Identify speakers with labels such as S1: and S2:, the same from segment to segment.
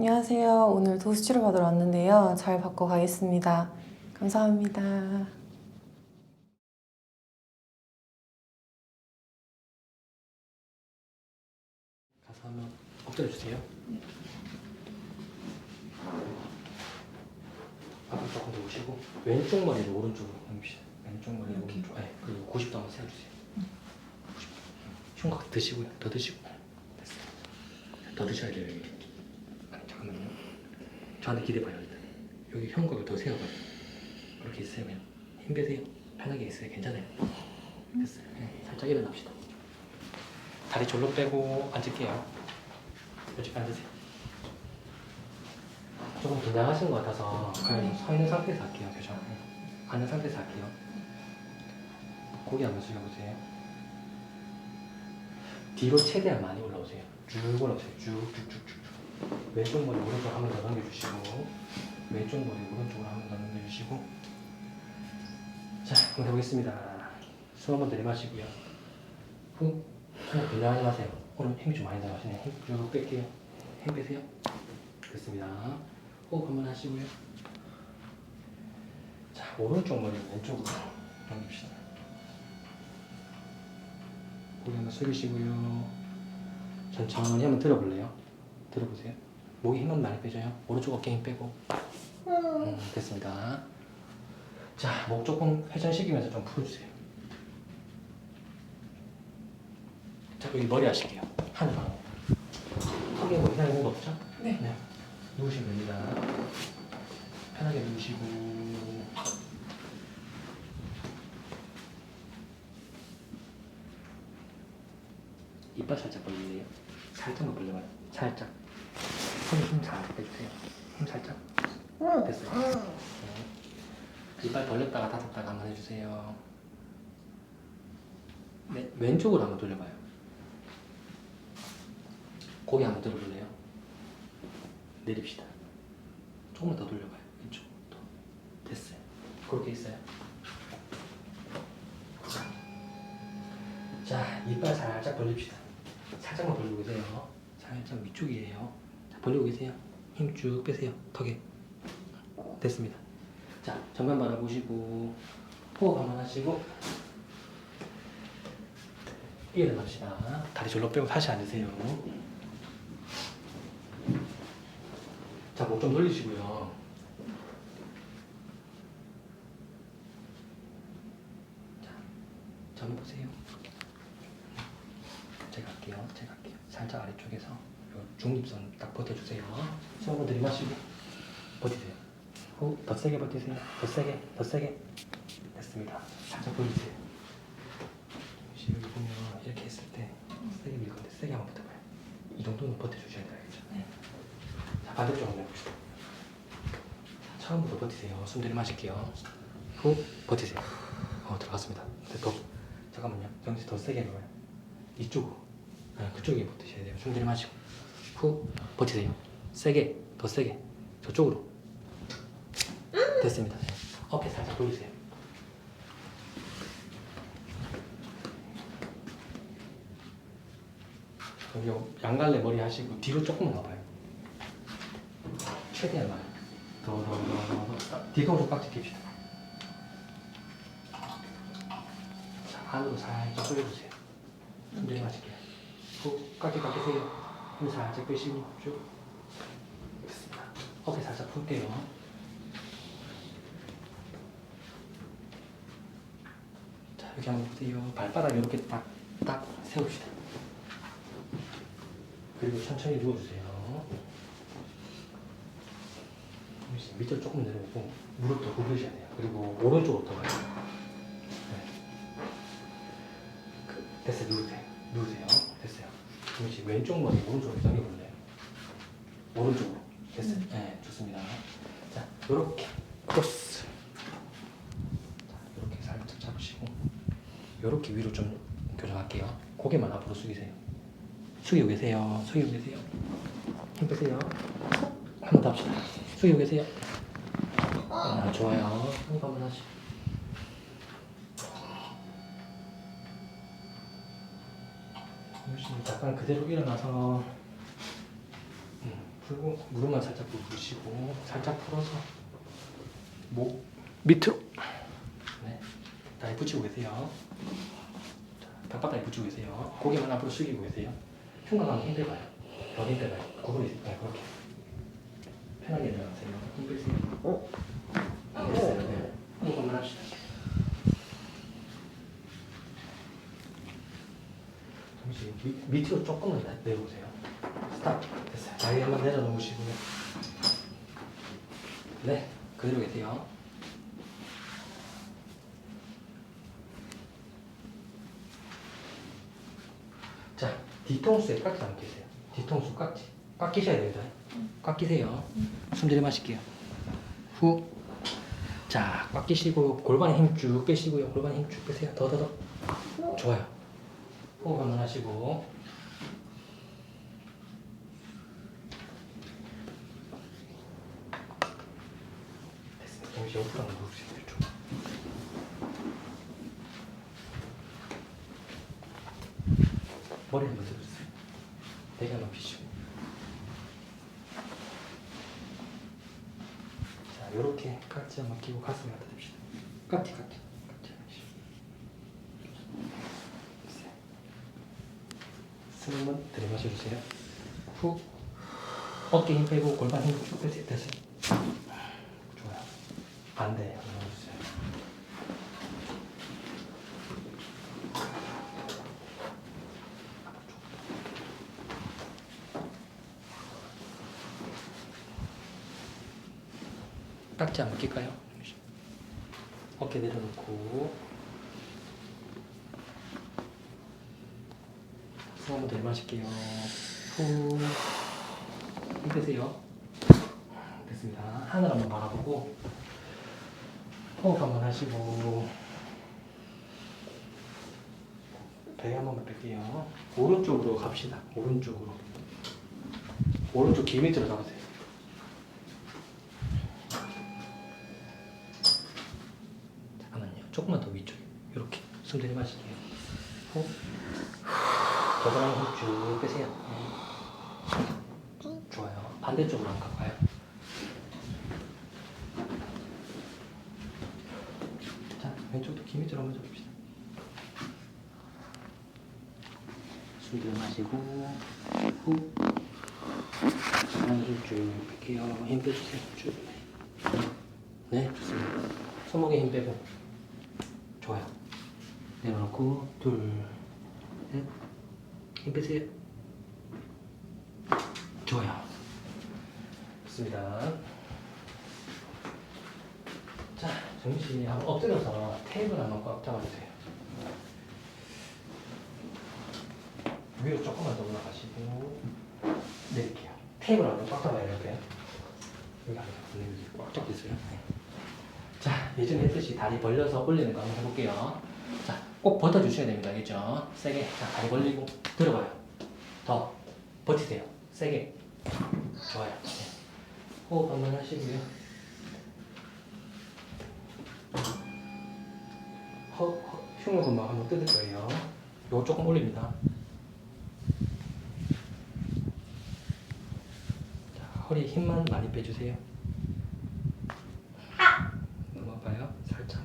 S1: 안녕하세요. 오늘 도수 치료 받으러 왔는데요. 잘 받고 가겠습니다. 감사합니다.
S2: 가서 한번 엎드려 주세요. 앞으로 조금 더 오시고 왼쪽 머리를 오른쪽으로 옮깁시다. 왼쪽
S1: 이렇게?
S2: 오른쪽. 네, 그리고 90도 한번 세워주세요. 90도. 흉곽 드시고요. 더 드시고. 됐어요. 더 드셔야 돼요 여기. 잠깐만요. 저한테 기대봐요 일단. 여기 흉곽을 더 세워봐요. 이렇게 있어요 그냥. 힘 빼세요. 편하게 있어요. 괜찮아요. 됐어요. 네, 살짝 일어납시다. 다리 졸로 빼고 앉을게요. 이렇게 앉으세요. 조금 긴장하신 것 같아서 그냥 서 있는 상태에서 할게요. 그죠? 네. 앉은 상태에서 할게요. 고개 한번 숙여보세요. 뒤로 최대한 많이 올라오세요. 쭉 올라오세요. 쭉쭉쭉쭉. 왼쪽 머리 오른쪽 한번더 넘겨주시고 왼쪽 머리 오른쪽으로 한번더 넘겨주시고 자, 그럼 해보겠습니다. 숨 한번 들이마시고요. 후 그냥 긴장하지 마세요. 오늘 힘이 좀 많이 들어가시네. 힘쭉 뺄게요. 힘 빼세요. 됐습니다. 호흡 한번 하시고요. 자, 오른쪽 머리 왼쪽으로 넘깁시다. 고개 한번 숙이시고요. 천천히 한번 들어볼래요? 들어보세요. 목에 힘은 많이 빼져요. 오른쪽 어깨 힘 빼고. 음, 됐습니다. 자, 목 조금 회전시키면서 좀 풀어주세요. 자, 여기 머리 하실게요. 하늘 방향. 턱에 뭐 이상 있는 거 없죠?
S1: 네.
S2: 누우시면 됩니다. 편하게 누우시고. 이빨 살짝 벌리세요. 살짝만 벌려봐요. 살짝. 손에 힘 살짝 빼주세요. 힘 살짝. 됐어요. 네. 이빨 벌렸다가 닫았다가 한번 해주세요. 네, 왼쪽으로 한번 돌려봐요. 고개 한번 들어볼래요? 내립시다. 조금만 더 돌려봐요. 왼쪽 더. 됐어요. 그렇게 있어요. 자, 이빨 살짝 벌립시다. 살짝만 벌리고 계세요. 살짝 위쪽이에요. 자, 벌리고 계세요. 힘 쭉 빼세요. 턱에. 됐습니다. 자, 정면 바라보시고 호흡 한번 하시고 일어납시다. 다리 절로 빼고 다시 앉으세요. 자, 목 좀 돌리시고요. 자, 전 보세요. 제가 할게요. 제가 할게요. 살짝 아래쪽에서 요 중립선 딱 버텨주세요. 숨 한번 들이마시고 버티세요. 후, 더 세게 버티세요. 더 세게, 더 세게. 됐습니다. 살짝. 혹시 여기 보면 이렇게 했을 때 세게 밀 건데 세게 한번 버텨봐요. 이 정도는 버텨주셔야 돼요. 알겠죠? 자, 반대쪽 한번 해봅시다. 자, 처음부터 버티세요. 숨 들이마실게요. 후, 버티세요. 어, 들어갔습니다. 근데 더, 잠깐만요. 정신 더 세게 해봐요. 이쪽으로. 네, 그쪽에 버티셔야 돼요. 숨 들이마시고. 후, 버티세요. 세게, 더 세게. 저쪽으로. 됐습니다. 네. 어깨 살짝 돌리세요. 여기 양갈래 머리 하시고 뒤로 조금만 가봐요. 최대한 많이. 더, 더, 더, 더, 더. 뒤통수 깍지 킵시다. 자, 안으로 살짝 돌려주세요. 숨들이 마실게요. 후, 깍지 깎으세요. 힘 살짝 빼시고 쭉. 됐습니다. 어깨 살짝 풀게요. 자, 여기 한번 보세요. 발바닥 이렇게 딱, 딱 세웁시다. 그리고 천천히 누워주세요. 밑으로 조금 내려오고 무릎 더 굽으셔야 돼요. 그리고 오른쪽으로 더 가요. 네. 그, 됐어요. 누우세요. 잠시 왼쪽 머리 오른쪽으로 당겨볼래요? 오른쪽으로. 됐어요. 네, 좋습니다. 자, 요렇게 크로스. 자, 요렇게 살짝 잡으시고 요렇게 위로 좀 교정할게요. 고개만 앞으로 숙이세요. 숙이고 계세요. 숙이고 계세요. 힘 빼세요. 한번 더 합시다. 숙이고 계세요. 아, 좋아요. 호흡 한번 하시고. 잠깐 그대로 일어나서 음, 풀고 무릎만 살짝 부으시고 살짝 풀어서 목 밑으로? 네 다리 붙이고 계세요. 자, 벽바닥에 붙이고 계세요. 고개만 앞으로 숙이고 계세요. 흉곽하면 힘들어요. 더 힘들어요. 구부리 네, 그렇게. 편하게 내려가세요. 힘 빼세요?
S3: 어?
S2: 됐어요 네. 한 번만 합시다 잠시 밑, 밑으로 조금만 내- 내려오세요. 스탑. 됐어요. 다리 한번 내려 놓으시고요. 네 그대로 계세요. 자 뒤통수에 깍지 안 끼세요. 뒤통수 깍지. 꽉 끼셔야 됩니다. 꽉 끼세요. 숨 들이마실게요. 후자꽉 끼시고 골반에 힘 쭉 빼시고요. 골반에 힘 쭉 빼세요. 더 더 더. 좋아요. 호흡 한번 하시고 됐습니다. 잠시 옆으로 한번. 이쪽. 머리 한번 들어주세요. 한번 피시고. 자, 요렇게 깍지 한번 끼고 가슴에 갖다 댑시다. 깍지, 깍지. 한번 한번 들이마셔 주세요. 후. 어깨 힘 빼고 골반 힘쭉 빼세요. 좋아요. 반대. 깍지 한번 낄까요? 어깨 내려놓고 숨 한번 들이마실게요. 후. 힘 빼세요. 됐습니다. 하늘 한번 바라보고 호흡 한번 하시고 배한 번만 뺄게요. 오른쪽으로 갑시다. 오른쪽으로. 오른쪽 귀 밑으로 잡으세요. 잠깐만요. 조금만 더 위쪽에. 이렇게 숨 들이마실게요. 호흡. 겨드랑이 힘쭉 빼세요. 네. 좋아요. 반대쪽으로 한번 가봐요. 자, 왼쪽도 기밑으로 한번 잡읍시다. 숨 들여 마시고, 후. 한줄 쭉 뺄게요. 힘 빼주세요. 쭉. 네, 좋습니다. 손목에 힘 빼고. 좋아요. 내려놓고, 둘, 넷. 힘 빼세요. 좋아요. 좋습니다. 자, 정신 한번 엎드려서 테이블 한번 꽉 잡아주세요. 위로 조금만 더 올라가시고 내릴게요. 테이블 한번 꽉 잡아야 될까요? 여기 안에 꽉 잡고 있어요. 네. 자, 예전에 했듯이 다리 벌려서 올리는 거 한번 해볼게요. 자, 꼭 버텨주셔야 됩니다. 알겠죠? 세게. 자, 다리 벌리고 들어가요. 더 버티세요. 세게. 좋아요. 네. 호흡 한번 하시고요. 허, 허, 흉을 금방 한번 뜯을 거예요. 요거 조금 올립니다. 자, 허리 힘만 많이 빼주세요. 너무 아파요? 살짝.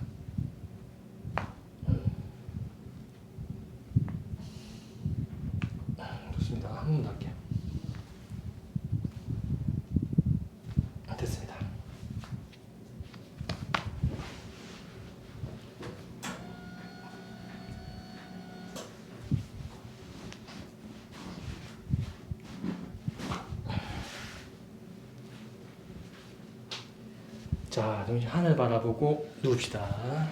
S2: 좋습니다. 한 번 더 할게요. 아, 됐습니다. 자, 정신 하늘 바라보고 누웁시다.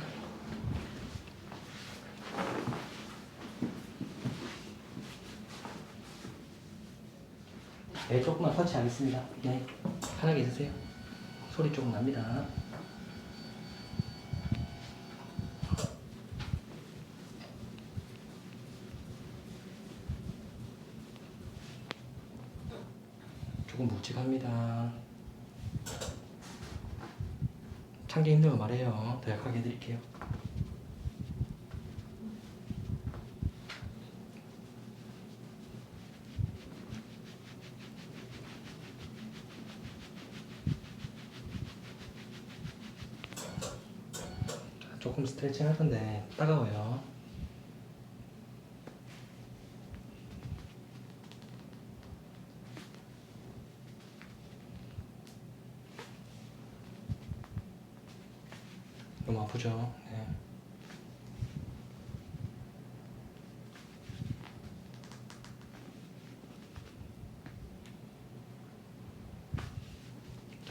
S2: 네, 조금만 터치하겠습니다. 네, 편하게 있으세요. 소리 조금 납니다. 조금 묵직합니다. 하기 힘들면 말해요. 더 약하게 해드릴게요. 조금 스트레칭 할 건데 따가워요.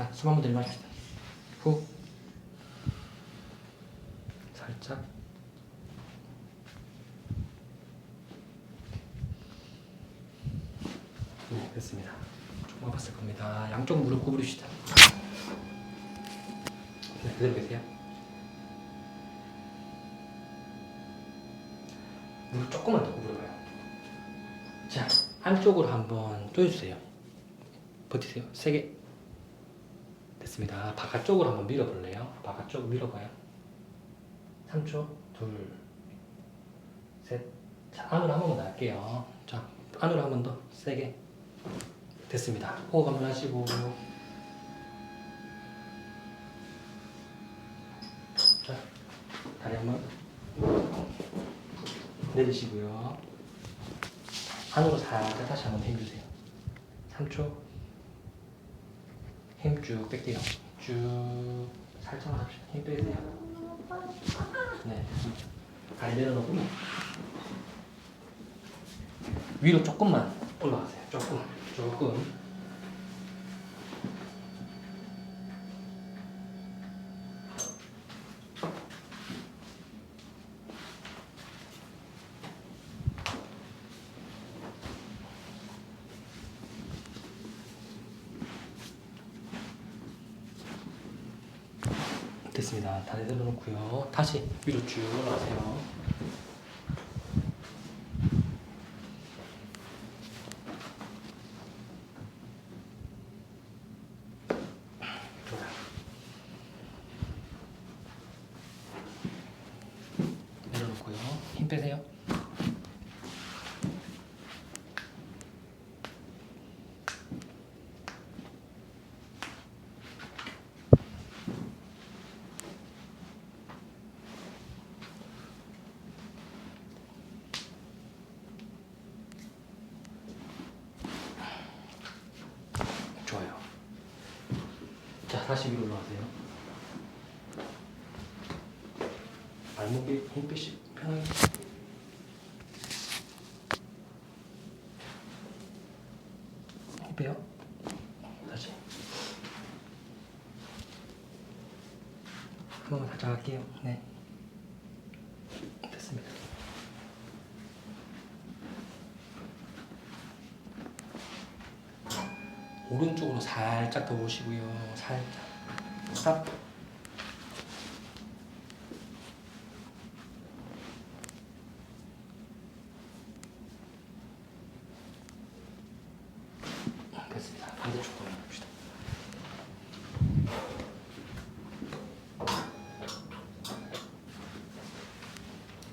S2: 자, 숨 한번 들이마십시다. 후. 살짝. 네, 됐습니다. 조금 아팠을 겁니다. 양쪽 무릎 구부립시다. 네, 그대로 계세요. 무릎 조금만 더 구부려봐요. 자, 안쪽으로 한번 조여주세요. 버티세요. 세게. 됐습니다. 바깥쪽으로 한번 밀어볼래요? 바깥쪽 밀어봐요. 3초, 둘, 셋. 자, 안으로 한 번만 더 할게요. 자, 안으로 한 번 더 세게. 됐습니다. 호흡 한번 하시고. 자, 다리 한번 내리시고요. 안으로 살짝 다시 한번 힘주세요. 3초. 힘 쭉 뺄게요. 쭉 살짝만 합시다. 힘 빼세요. 네. 다리 내려놓고 위로 조금만 올라가세요. 조금, 조금. 됐습니다. 다리 내려놓고요. 다시 위로 쭉. 좋아요. 내려놓고요. 힘 빼세요. 좋아요. 자, 다시 위로 올라가세요. 힘 빼시 편하게. 힘 빼요. 다시. 한 번만 살짝 할게요. 네. 됐습니다. 오른쪽으로 살짝 더 오시고요. 살짝. 스탑.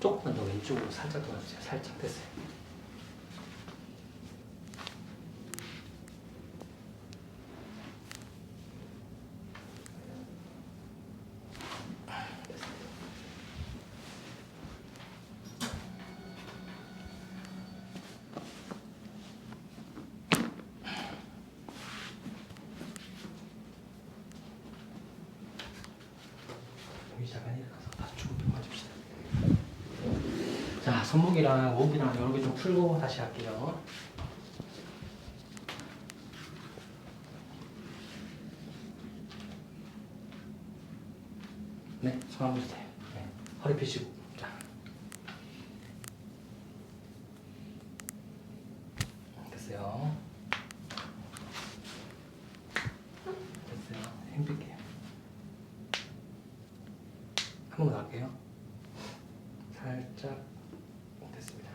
S2: 조금만 더 왼쪽으로 살짝 돌아주세요. 살짝 됐어요. 여기 잠깐 일어나서 다시 조금 맞읍시다. 자, 손목이랑 목이랑 여러 개 좀 풀고 다시 할게요. 네, 손 한번 주세요. 네, 허리 펴시고. 자. 됐어요. 됐어요. 힘 뺄게요. 한 번 더 할게요. 살짝 됐습니다.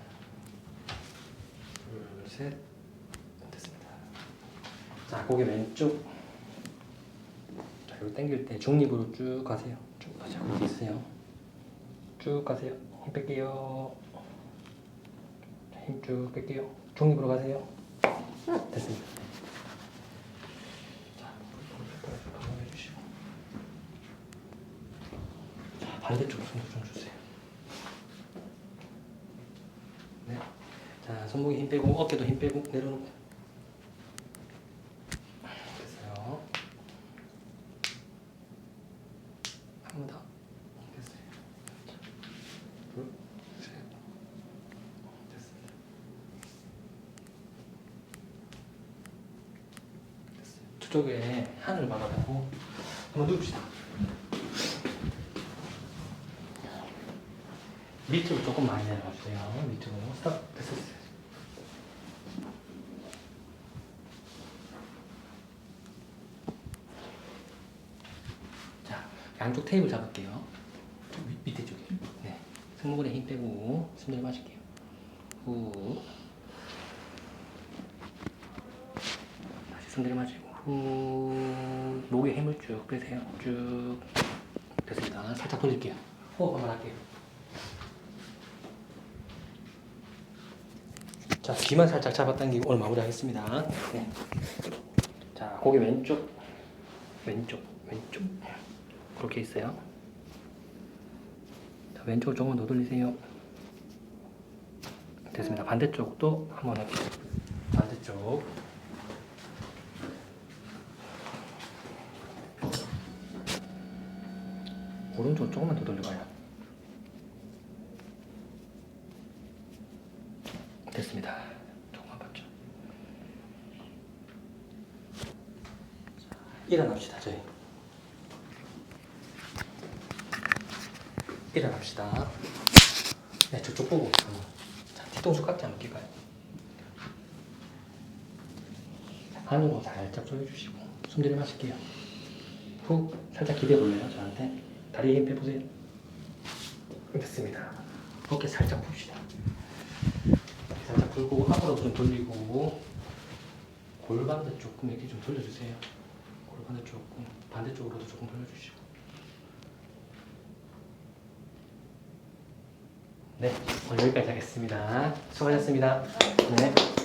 S2: 둘, 셋 됐습니다. 자, 고개 왼쪽. 자, 이거 당길 때 중립으로 쭉 가세요. 쭉 가세요. 여기 있어요. 쭉 가세요. 힘 뺄게요. 힘 쭉 뺄게요. 중립으로 가세요. 됐습니다. 자, 한번 해주시고. 자, 반대쪽으로 손도 좀 주세요. 네. 자, 손목에 힘 빼고 어깨도 힘 빼고 내려놓고. 됐어요. 됐어요. 저쪽에 하늘 바라보고 한번 누웁시다. 밑으로 조금 많이 내려가 주세요. 밑으로. 스탑. 됐어요. 자, 양쪽 테이블 잡을게요. 좀 밑, 밑에 쪽에. 네. 승모근에 힘 빼고 숨 들이 마실게요. 후. 다시 숨 들이 마시고 후. 목에 힘을 쭉 빼세요. 쭉. 됐습니다. 살짝 돌릴게요. 호흡 한번 할게요. 자, 귀만 살짝 잡아당기고 오늘 마무리하겠습니다. 네. 자, 고개 왼쪽, 왼쪽, 왼쪽. 그렇게 있어요. 자, 왼쪽을 조금 더 돌리세요. 됐습니다. 반대쪽도 한번 할게요. 반대쪽. 오른쪽 조금만 더 돌려봐요. 됐습니다. 조금만 봤죠. 자, 일어납시다, 저희. 일어납시다. 네, 저쪽 보고. 음. 자, 뒤통수 깍지 한번 낄까요? 안으로 살짝 조여주시고 숨 들이 마실게요. 후 살짝 기대 볼래요 저한테 다리에 힘 빼보세요. 됐습니다. 어깨 살짝 풉시다. 살짝 풀고 앞으로 좀 돌리고 골반도 조금 이렇게 좀 돌려주세요. 골반도 조금 반대쪽으로도 조금 돌려주시고. 네, 오늘 여기까지 하겠습니다. 수고하셨습니다. 네.